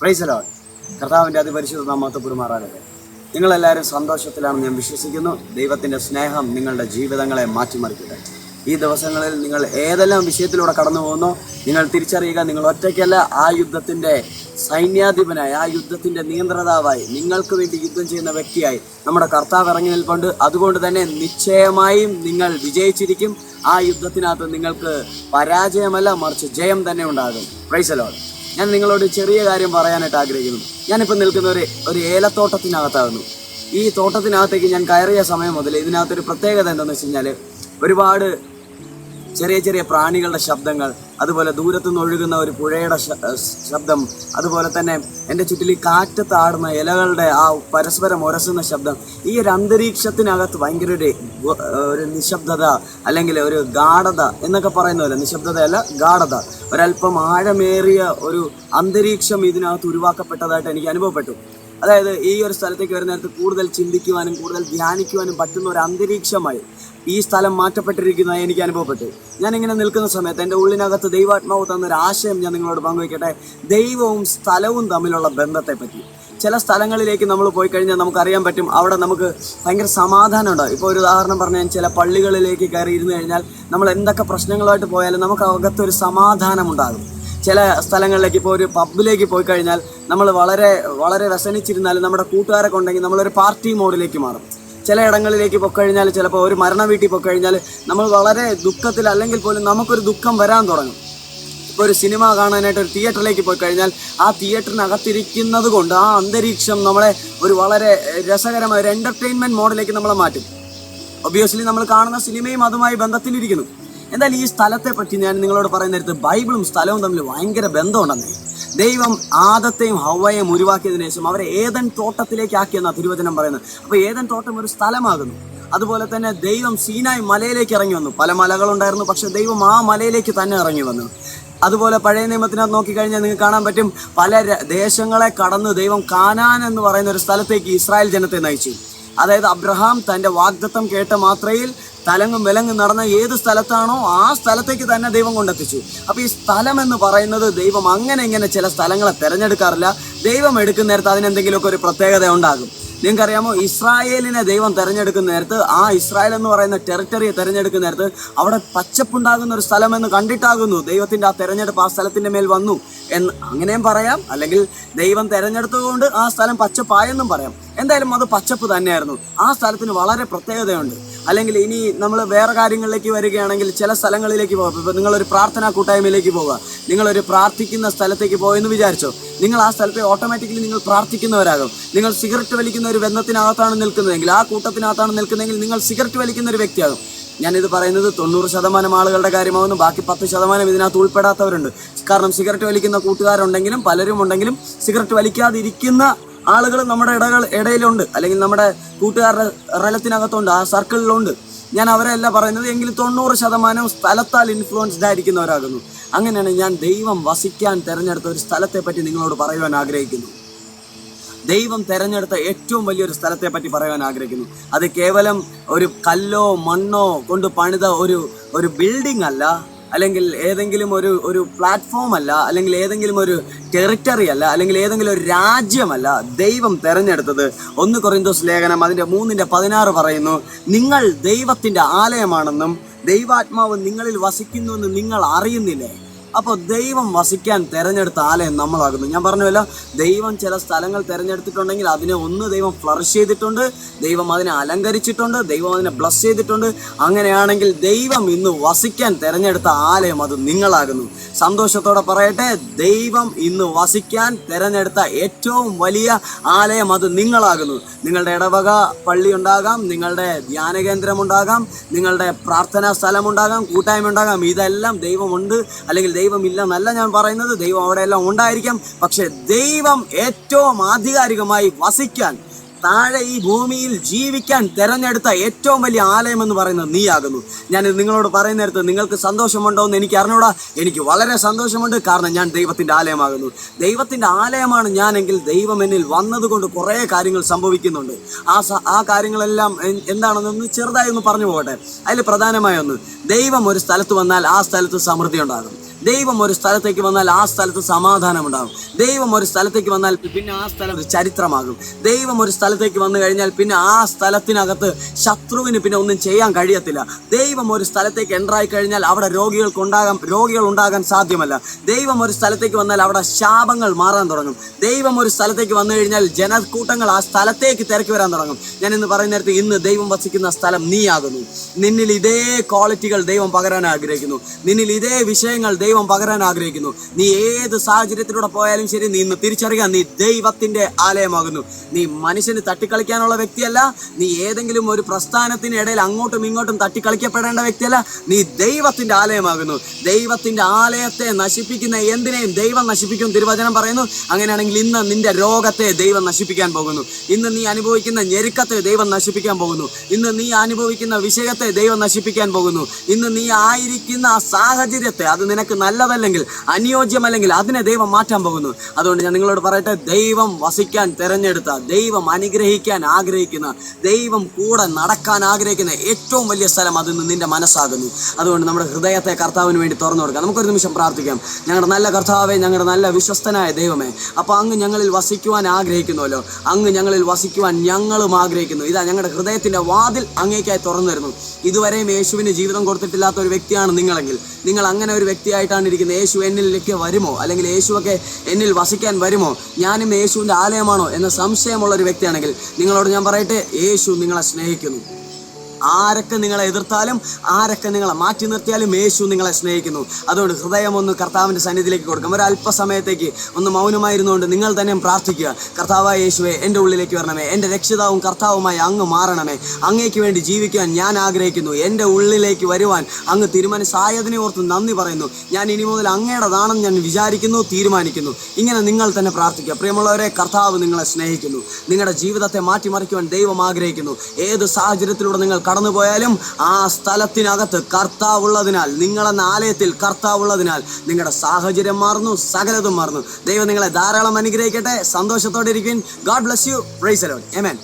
പ്രൈസലോ കർത്താവിന്റെ അതിപരിശുദ്ധ നാമത്തെ പെരുമാറാകട്ടെ നിങ്ങളെല്ലാവരും സന്തോഷത്തിലാണെന്ന് ഞാൻ വിശ്വസിക്കുന്നു. ദൈവത്തിന്റെ സ്നേഹം നിങ്ങളുടെ ജീവിതങ്ങളെ മാറ്റിമറിക്കട്ടെ. ഈ ദിവസങ്ങളിൽ നിങ്ങൾ ഏതെല്ലാം വിഷയത്തിലൂടെ കടന്നു പോകുന്നോ നിങ്ങൾ തിരിച്ചറിയുക നിങ്ങൾ ഒറ്റയ്ക്കല്ല ആ യുദ്ധത്തിന്റെ സൈന്യാധിപനായി ആ യുദ്ധത്തിന്റെ നിയന്ത്രതാവായി നിങ്ങൾക്ക് വേണ്ടി യുദ്ധം ചെയ്യുന്ന വ്യക്തിയായി നമ്മുടെ കർത്താവ് ഇറങ്ങി നിൽപ്പുണ്ട്. അതുകൊണ്ട് തന്നെ നിശ്ചയമായും നിങ്ങൾ വിജയിച്ചിരിക്കും. ആ യുദ്ധത്തിനകത്ത് നിങ്ങൾക്ക് പരാജയമല്ല മറിച്ച് ജയം തന്നെ ഉണ്ടാകും. പ്രൈസലോ ഞാൻ നിങ്ങളോട് ചെറിയ കാര്യം പറയാനായിട്ട് ആഗ്രഹിക്കുന്നു. ഞാനിപ്പോൾ നിൽക്കുന്ന ഒരു ഒരു ഏലത്തോട്ടത്തിനകത്താകുന്നു. ഈ തോട്ടത്തിനകത്തേക്ക് ഞാൻ കയറിയ സമയം മുതൽ ഇതിനകത്തൊരു പ്രത്യേകത എന്താണെന്ന് വെച്ച് കഴിഞ്ഞാൽ ഒരുപാട് ചെറിയ ചെറിയ പ്രാണികളുടെ ശബ്ദങ്ങൾ അതുപോലെ ദൂരത്തു നിന്ന് ഒഴുകുന്ന ഒരു പുഴയുടെ ശബ്ദം അതുപോലെ തന്നെ എന്റെ ചുറ്റിൽ ഈ കാറ്റത്താടുന്ന ഇലകളുടെ ആ പരസ്പരം ഉരസുന്ന ശബ്ദം ഈ ഒരു അന്തരീക്ഷത്തിനകത്ത് ഭയങ്കര ഒരു ഒരു നിശബ്ദത അല്ലെങ്കിൽ ഒരു ഗാഠത എന്നൊക്കെ പറയുന്ന പോലെ നിശബ്ദതയല്ല ഗാഠത ഒരല്പം ആഴമേറിയ ഒരു അന്തരീക്ഷം ഇതിനകത്ത് ഉരുവാക്കപ്പെട്ടതായിട്ട് എനിക്ക് അനുഭവപ്പെട്ടു. അതായത് ഈ ഒരു സ്ഥലത്തേക്ക് വരുന്ന നേരത്ത് കൂടുതൽ ചിന്തിക്കുവാനും കൂടുതൽ ധ്യാനിക്കുവാനും പറ്റുന്ന ഒരു അന്തരീക്ഷമായി ഈ സ്ഥലം മാറ്റപ്പെട്ടിരിക്കുന്നതായി എനിക്ക് അനുഭവപ്പെട്ടു. ഞാനിങ്ങനെ നിൽക്കുന്ന സമയത്ത് എന്റെ ഉള്ളിനകത്ത് ദൈവാത്മാവ് തന്നൊരു ആശയം ഞാൻ നിങ്ങളോട് പങ്കുവയ്ക്കട്ടെ. ദൈവവും സ്ഥലവും തമ്മിലുള്ള ബന്ധത്തെ പറ്റി ചില സ്ഥലങ്ങളിലേക്ക് നമ്മൾ പോയി കഴിഞ്ഞാൽ നമുക്കറിയാൻ പറ്റും അവിടെ നമുക്ക് ഭയങ്കര സമാധാനം ഉണ്ടാവും ഇപ്പോൾ ഒരു ഉദാഹരണം പറഞ്ഞാൽ ചില പള്ളികളിലേക്ക് കയറി ഇരുന്ന് കഴിഞ്ഞാൽ നമ്മൾ എന്തൊക്കെ പ്രശ്നങ്ങളുമായിട്ട് പോയാലും നമുക്ക് അകത്തൊരു സമാധാനം ഉണ്ടാകും ചില സ്ഥലങ്ങളിലേക്ക് ഇപ്പോൾ ഒരു പബ്ബിലേക്ക് പോയി കഴിഞ്ഞാൽ നമ്മൾ വളരെ വളരെ വ്യസനിച്ചിരുന്നാലും നമ്മുടെ കൂട്ടുകാരൊക്കെ ഉണ്ടെങ്കിൽ നമ്മളൊരു പാർട്ടി മോഡിലേക്ക് മാറും. ചില ഇടങ്ങളിലേക്ക് പൊക്കഴിഞ്ഞാൽ ചിലപ്പോൾ ഒരു മരണ വീട്ടിൽ പൊക്കഴിഞ്ഞാൽ നമ്മൾ വളരെ ദുഃഖത്തിൽ അല്ലെങ്കിൽ പോലും നമുക്കൊരു ദുഃഖം വരാൻ തുടങ്ങും. ഇപ്പോൾ ഒരു സിനിമ കാണാനായിട്ട് ഒരു തിയേറ്ററിലേക്ക് പോയി കഴിഞ്ഞാൽ ആ തിയേറ്ററിനകത്തിരിക്കുന്നത് കൊണ്ട് ആ അന്തരീക്ഷം നമ്മളെ ഒരു വളരെ രസകരമായ ഒരു എന്റർടൈൻമെന്റ് മോഡിലേക്ക് നമ്മളെ മാറ്റും. ഒബിയസ്ലി നമ്മൾ കാണുന്ന സിനിമയും അതുമായി ബന്ധത്തിലിരിക്കുന്നു. എന്നാൽ ഈ സ്ഥലത്തെ പറ്റി ഞാൻ നിങ്ങളോട് പറയുന്ന നേരത്ത് ബൈബിളും സ്ഥലവും തമ്മിൽ ഭയങ്കര ബന്ധമുണ്ടെന്നേ. ദൈവം ആദത്തെയും ഹവയെയും ഉരുവാക്കിയതിനു ശേഷം അവരെ ഏതൻ തോട്ടത്തിലേക്ക് ആക്കിയെന്നാ തിരുവചനം പറയുന്നത്. അപ്പോൾ ഏതൻ തോട്ടം ഒരു സ്ഥലമാകുന്നു. അതുപോലെ തന്നെ ദൈവം സീനായി മലയിലേക്ക് ഇറങ്ങി വന്നു. പല മലകളുണ്ടായിരുന്നു പക്ഷെ ദൈവം ആ മലയിലേക്ക് തന്നെ ഇറങ്ങി വന്നു. അതുപോലെ പഴയ നിയമത്തിനകത്ത് നോക്കിക്കഴിഞ്ഞാൽ നിങ്ങൾക്ക് കാണാൻ പറ്റും പല ദേശങ്ങളെ കടന്ന് ദൈവം കാനാൻ എന്ന് പറയുന്ന ഒരു സ്ഥലത്തേക്ക് ഇസ്രായേൽ ജനത്തെ നയിച്ചു. അതായത് അബ്രഹാം തന്റെ വാഗ്ദത്തം കേട്ട മാത്രയിൽ തലങ്ങും വിലങ്ങും നടന്ന ഏത് സ്ഥലത്താണോ ആ സ്ഥലത്തേക്ക് തന്നെ ദൈവം കൊണ്ടെത്തിച്ചു. അപ്പോൾ ഈ സ്ഥലം എന്ന് പറയുന്നത് ദൈവം അങ്ങനെ ഇങ്ങനെ ചില സ്ഥലങ്ങളെ തിരഞ്ഞെടുക്കാറില്ല. ദൈവം എടുക്കുന്ന നേരത്ത് അതിനെന്തെങ്കിലുമൊക്കെ ഒരു പ്രത്യേകത ഉണ്ടാകും. നിങ്ങൾക്കറിയാമോ ഇസ്രായേലിനെ ദൈവം തിരഞ്ഞെടുക്കുന്ന നേരത്ത് ആ ഇസ്രായേൽ എന്ന് പറയുന്ന ടെറിട്ടറിയെ തിരഞ്ഞെടുക്കുന്ന നേരത്ത് അവിടെ പച്ചപ്പുണ്ടാകുന്ന ഒരു സ്ഥലമെന്ന് കണ്ടിട്ടാകുന്നു. ദൈവത്തിന്റെ ആ തെരഞ്ഞെടുപ്പ് ആ സ്ഥലത്തിന്റെ മേൽ വന്നു എന്ന് അങ്ങനെയും പറയാം. അല്ലെങ്കിൽ ദൈവം തിരഞ്ഞെടുത്തതുകൊണ്ട് ആ സ്ഥലം പച്ചപ്പായെന്നും പറയാം. എന്തായാലും അത് പച്ചപ്പ് തന്നെയായിരുന്നു. ആ സ്ഥലത്തിന് വളരെ പ്രത്യേകതയുണ്ട്. അല്ലെങ്കിൽ ഇനി നമ്മൾ വേറെ കാര്യങ്ങളിലേക്ക് വരികയാണെങ്കിൽ ചില സ്ഥലങ്ങളിലേക്ക് പോകാം. ഇപ്പോൾ നിങ്ങളൊരു പ്രാർത്ഥനാ കൂട്ടായ്മയിലേക്ക് പോവുക നിങ്ങളൊരു പ്രാർത്ഥിക്കുന്ന സ്ഥലത്തേക്ക് പോയെന്ന് വിചാരിച്ചോ? നിങ്ങൾ ആ സ്ഥലത്തെ ഓട്ടോമാറ്റിക്കലി നിങ്ങൾ പ്രാർത്ഥിക്കുന്നവരാകും. നിങ്ങൾ സിഗരറ്റ് വലിക്കുന്ന ഒരു ബന്ധത്തിനകത്താണ് നിൽക്കുന്നതെങ്കിൽ ആ കൂട്ടത്തിനകത്താണ് നിൽക്കുന്നതെങ്കിൽ നിങ്ങൾ സിഗരറ്റ് വലിക്കുന്ന ഒരു വ്യക്തിയാകും. ഞാനിത് പറയുന്നത് തൊണ്ണൂറ് ശതമാനം ആളുകളുടെ കാര്യമാകുന്നു ബാക്കി പത്ത് ശതമാനം ഇതിനകത്ത് ഉൾപ്പെടാത്തവരുണ്ട്. കാരണം സിഗരറ്റ് വലിക്കുന്ന കൂട്ടുകാരുണ്ടെങ്കിലും പലരും ഉണ്ടെങ്കിലും സിഗരറ്റ് വലിക്കാതിരിക്കുന്ന ആളുകൾ നമ്മുടെ ഇടകൾ ഇടയിലുണ്ട്. അല്ലെങ്കിൽ നമ്മുടെ കൂട്ടുകാരുടെ റലത്തിനകത്തുണ്ട് ആ സർക്കിളിലുണ്ട്. ഞാൻ അവരെയല്ല പറയുന്നത് എങ്കിൽ തൊണ്ണൂറ് ശതമാനം സ്ഥലത്താൽ ഇൻഫ്ലുവൻസ്ഡ് ആയിരിക്കുന്നവരാകുന്നു. അങ്ങനെയാണ് ഞാൻ ദൈവം വസിക്കാൻ തിരഞ്ഞെടുത്ത ഒരു സ്ഥലത്തെ പറ്റി നിങ്ങളോട് പറയുവാൻ ആഗ്രഹിക്കുന്നു. ദൈവം തിരഞ്ഞെടുത്ത ഏറ്റവും വലിയൊരു സ്ഥലത്തെ പറ്റി പറയാൻ ആഗ്രഹിക്കുന്നു. അത് കേവലം ഒരു കല്ലോ മണ്ണോ കൊണ്ട് പണിത ഒരു ഒരു ബിൽഡിംഗ് അല്ല. അല്ലെങ്കിൽ ഏതെങ്കിലും ഒരു ഒരു പ്ലാറ്റ്ഫോം അല്ല അല്ലെങ്കിൽ ഏതെങ്കിലും ഒരു ടെറിറ്ററി അല്ല അല്ലെങ്കിൽ ഏതെങ്കിലും ഒരു രാജ്യമല്ല ദൈവം തെരഞ്ഞെടുത്തത്. ഒന്ന് കൊറിന്തോസ് ലേഖനം അതിന്റെ മൂന്നിന്റെ പതിനാറ് പറയുന്നു നിങ്ങൾ ദൈവത്തിന്റെ ആലയമാണെന്നും ദൈവാത്മാവ് നിങ്ങളിൽ വസിക്കുന്നുവെന്ന് നിങ്ങൾ അറിയുന്നില്ലേ? അപ്പോൾ ദൈവം വസിക്കാൻ തിരഞ്ഞെടുത്ത ആലയം നമ്മളാകുന്നു. ഞാൻ പറഞ്ഞുവല്ലോ ദൈവം ചില സ്ഥലങ്ങൾ തിരഞ്ഞെടുത്തിട്ടുണ്ടെങ്കിൽ അതിനെ ഒന്ന് ദൈവം ഫ്ലറിഷ് ചെയ്തിട്ടുണ്ട് ദൈവം അതിനെ അലങ്കരിച്ചിട്ടുണ്ട് ദൈവം അതിനെ ബ്ലസ് ചെയ്തിട്ടുണ്ട്. അങ്ങനെയാണെങ്കിൽ ദൈവം ഇന്ന് വസിക്കാൻ തിരഞ്ഞെടുത്ത ആലയം അത് നിങ്ങളാകുന്നു. സന്തോഷത്തോടെ പറയട്ടെ ദൈവം ഇന്ന് വസിക്കാൻ തിരഞ്ഞെടുത്ത ഏറ്റവും വലിയ ആലയം അത് നിങ്ങളാകുന്നു. നിങ്ങളുടെ ഇടവക പള്ളി ഉണ്ടാകാം നിങ്ങളുടെ ധ്യാന കേന്ദ്രം ഉണ്ടാകാം നിങ്ങളുടെ പ്രാർത്ഥനാ സ്ഥലമുണ്ടാകാം കൂട്ടായ്മ ഉണ്ടാകാം. ഇതെല്ലാം ദൈവമുണ്ട്. അല്ലെങ്കിൽ ദൈവമില്ല എന്നല്ല ഞാൻ പറയുന്നത്. ദൈവം അവിടെയെല്ലാം ഉണ്ടായിരിക്കാം. പക്ഷെ ദൈവം ഏറ്റവും ആധികാരികമായി വസിക്കാൻ താഴെ ഈ ഭൂമിയിൽ ജീവിക്കാൻ തിരഞ്ഞെടുത്ത ഏറ്റവും വലിയ ആലയം എന്ന് പറയുന്നത് നീയാകുന്നു. ഞാൻ നിങ്ങളോട് പറയുന്ന നേരത്ത് നിങ്ങൾക്ക് സന്തോഷമുണ്ടോ എന്ന് എനിക്ക് അറിഞ്ഞൂടാ. എനിക്ക് വളരെ സന്തോഷമുണ്ട്. കാരണം ഞാൻ ദൈവത്തിന്റെ ആലയമാകുന്നു. ദൈവത്തിന്റെ ആലയമാണ് ഞാനെങ്കിൽ ദൈവം എന്നിൽ വന്നതുകൊണ്ട് കുറേ കാര്യങ്ങൾ സംഭവിക്കുന്നുണ്ട്. ആ ആ കാര്യങ്ങളെല്ലാം എന്താണെന്നൊന്ന് ചെറുതായി ഒന്ന് പറഞ്ഞു പോകട്ടെ. അതിൽ പ്രധാനമായ ഒന്ന് ദൈവം ഒരു സ്ഥലത്ത് വന്നാൽ ആ സ്ഥലത്ത് സമൃദ്ധി ഉണ്ടാകും. ദൈവം ഒരു സ്ഥലത്തേക്ക് വന്നാൽ ആ സ്ഥലത്ത് സമാധാനം ഉണ്ടാകും ദൈവം ഒരു സ്ഥലത്തേക്ക് വന്നാൽ പിന്നെ ആ സ്ഥലം ചരിത്രമാകും. ദൈവം ഒരു സ്ഥലത്തേക്ക് വന്നു കഴിഞ്ഞാൽ പിന്നെ ആ സ്ഥലത്തിനകത്ത് ശത്രുവിന് പിന്നെ ഒന്നും ചെയ്യാൻ കഴിയത്തില്ല. ദൈവം ഒരു സ്ഥലത്തേക്ക് എന്ററായി കഴിഞ്ഞാൽ അവിടെ രോഗികൾക്ക് ഉണ്ടാകാൻ രോഗികൾ ഉണ്ടാകാൻ സാധ്യമല്ല. ദൈവം ഒരു സ്ഥലത്തേക്ക് വന്നാൽ അവിടെ ശാപങ്ങൾ മാറാൻ തുടങ്ങും. ദൈവം ഒരു സ്ഥലത്തേക്ക് വന്നു കഴിഞ്ഞാൽ ജനക്കൂട്ടങ്ങൾ ആ സ്ഥലത്തേക്ക് തിരക്കി വരാൻ തുടങ്ങും. ഞാൻ ഇന്ന് പറയുന്ന നേരത്തെ ഇന്ന് ദൈവം വസിക്കുന്ന സ്ഥലം നീയാകുന്നു. നിന്നിൽ ഇതേ ക്വാളിറ്റികൾ ദൈവം പകരാൻ ആഗ്രഹിക്കുന്നു. നിന്നിൽ ഇതേ വിഷയങ്ങൾ ദൈവം പകരാൻ ആഗ്രഹിക്കുന്നു. നീ ഏത് സാഹചര്യത്തിലൂടെ പോയാലും ശരി നീ ഇന്ന് തിരിച്ചറിയുക നീ ദൈവത്തിന്റെ ആലയമാകുന്നു. നീ മനുഷ്യന് തട്ടിക്കളിക്കാനുള്ള വ്യക്തിയല്ല നീ ഏതെങ്കിലും ഒരു പ്രസ്ഥാനത്തിന് ഇടയിൽ അങ്ങോട്ടും ഇങ്ങോട്ടും തട്ടിക്കളിക്കപ്പെടേണ്ട വ്യക്തിയല്ല നീ ദൈവത്തിന്റെ ആലയമാകുന്നു. ദൈവത്തിന്റെ ആലയത്തെ നശിപ്പിക്കുന്ന എന്തിനേയും ദൈവം നശിപ്പിക്കും തിരുവചനം പറയുന്നു. അങ്ങനെയാണെങ്കിൽ ഇന്ന് നിന്റെ രോഗത്തെ ദൈവം നശിപ്പിക്കാൻ പോകുന്നു. ഇന്ന് നീ അനുഭവിക്കുന്ന ഞെരുക്കത്തെ ദൈവം നശിപ്പിക്കാൻ പോകുന്നു. ഇന്ന് നീ അനുഭവിക്കുന്ന വിഷയത്തെ ദൈവം നശിപ്പിക്കാൻ പോകുന്നു. ഇന്ന് നീ ആയിരിക്കുന്ന ആ സാഹചര്യത്തെ അത് നിനക്ക് നല്ലതല്ലെങ്കിൽ അനുയോജ്യമല്ലെങ്കിൽ അതിനെ ദൈവം മാറ്റാൻ പോകുന്നു. അതുകൊണ്ട് ഞാൻ നിങ്ങളോട് പറയട്ടെ ദൈവം വസിക്കാൻ തിരഞ്ഞെടുത്ത ദൈവം അനുഗ്രഹിക്കാൻ ആഗ്രഹിക്കുന്ന ദൈവം കൂടെ നടക്കാൻ ആഗ്രഹിക്കുന്ന ഏറ്റവും വലിയ സ്ഥലം അതിൽ നിന്ന് നിന്റെ മനസ്സാകുന്നു. അതുകൊണ്ട് നമ്മുടെ ഹൃദയത്തെ കർത്താവിന് വേണ്ടി തുറന്നു കൊടുക്കാം. നമുക്കൊരു നിമിഷം പ്രാർത്ഥിക്കാം. ഞങ്ങളുടെ നല്ല കർത്താവെ ഞങ്ങളുടെ നല്ല വിശ്വസ്തനായ ദൈവമേ അപ്പോൾ അങ്ങ് ഞങ്ങളിൽ വസിക്കുവാൻ ആഗ്രഹിക്കുന്നുവല്ലോ അങ്ങ് ഞങ്ങളിൽ വസിക്കുവാൻ ഞങ്ങളും ആഗ്രഹിക്കുന്നു. ഇതാ ഞങ്ങളുടെ ഹൃദയത്തിന്റെ വാതിൽ അങ്ങേക്കായി തുറന്നു തരുന്നു. ഇതുവരെയും യേശുവിന് ജീവിതം കൊടുത്തിട്ടില്ലാത്ത ഒരു വ്യക്തിയാണ് നിങ്ങളെങ്കിൽ. നിങ്ങൾ അങ്ങനെ ഒരു വ്യക്തിയായിട്ടാണ് ഇരിക്കുന്നത്. യേശു എന്നിലേക്ക് വരുമോ? അല്ലെങ്കിൽ യേശുവൊക്കെ എന്നിൽ വസിക്കാൻ വരുമോ? ഞാനും യേശുവിന്റെ ആലയമാണോ? എന്ന സംശയമുള്ള ഒരു വ്യക്തിയാണെങ്കിൽ നിങ്ങളോട് ഞാൻ പറയട്ടെ യേശു നിങ്ങളെ സ്നേഹിക്കുന്നു. ആരൊക്കെ നിങ്ങളെ എതിർത്താലും ആരൊക്കെ നിങ്ങളെ മാറ്റി നിർത്തിയാലും യേശു നിങ്ങളെ സ്നേഹിക്കുന്നു. അതുകൊണ്ട് ഹൃദയം ഒന്ന് കർത്താവിന്റെ സന്നിധിയിലേക്ക് കൊടുക്കും. ഒരല്പസമയത്തേക്ക് ഒന്ന് മൗനമായിരുന്നുകൊണ്ട് നിങ്ങൾ തന്നെ പ്രാർത്ഥിക്കുക. കർത്താവായ യേശുവെ എന്റെ ഉള്ളിലേക്ക് വരണമേ. എന്റെ രക്ഷിതാവും കർത്താവുമായി അങ്ങ് മാറണമേ. അങ്ങേക്ക് വേണ്ടി ജീവിക്കാൻ ഞാൻ ആഗ്രഹിക്കുന്നു. എന്റെ ഉള്ളിലേക്ക് വരുവാൻ അങ്ങ് തീരുമാനിച്ചായതിനെ ഓർത്ത് നന്ദി പറയുന്നു. ഞാൻ ഇനി മുതൽ അങ്ങേടതാണെന്ന് ഞാൻ വിചാരിക്കുന്നു തീരുമാനിക്കുന്നു. ഇങ്ങനെ നിങ്ങൾ തന്നെ പ്രാർത്ഥിക്കുക. പ്രിയമുള്ളവരെ കർത്താവ് നിങ്ങളെ സ്നേഹിക്കുന്നു. നിങ്ങളുടെ ജീവിതത്തെ മാറ്റിമറിക്കുവാൻ ദൈവം ആഗ്രഹിക്കുന്നു. ഏത് സാഹചര്യത്തിലൂടെ നിങ്ങൾ കടന്നുപോയാലും ആ സ്ഥലത്തിനകത്ത് കർത്താവുള്ളതിനാൽ നിങ്ങളെന്ന ആലയത്തിൽ കർത്താവുള്ളതിനാൽ നിങ്ങളുടെ സാഹചര്യം മാറുന്നു സകലതും മാറുന്നു. ദൈവം നിങ്ങളെ ധാരാളം അനുഗ്രഹിക്കട്ടെ. സന്തോഷത്തോടെ ഇരിക്കും god bless you praise alone amen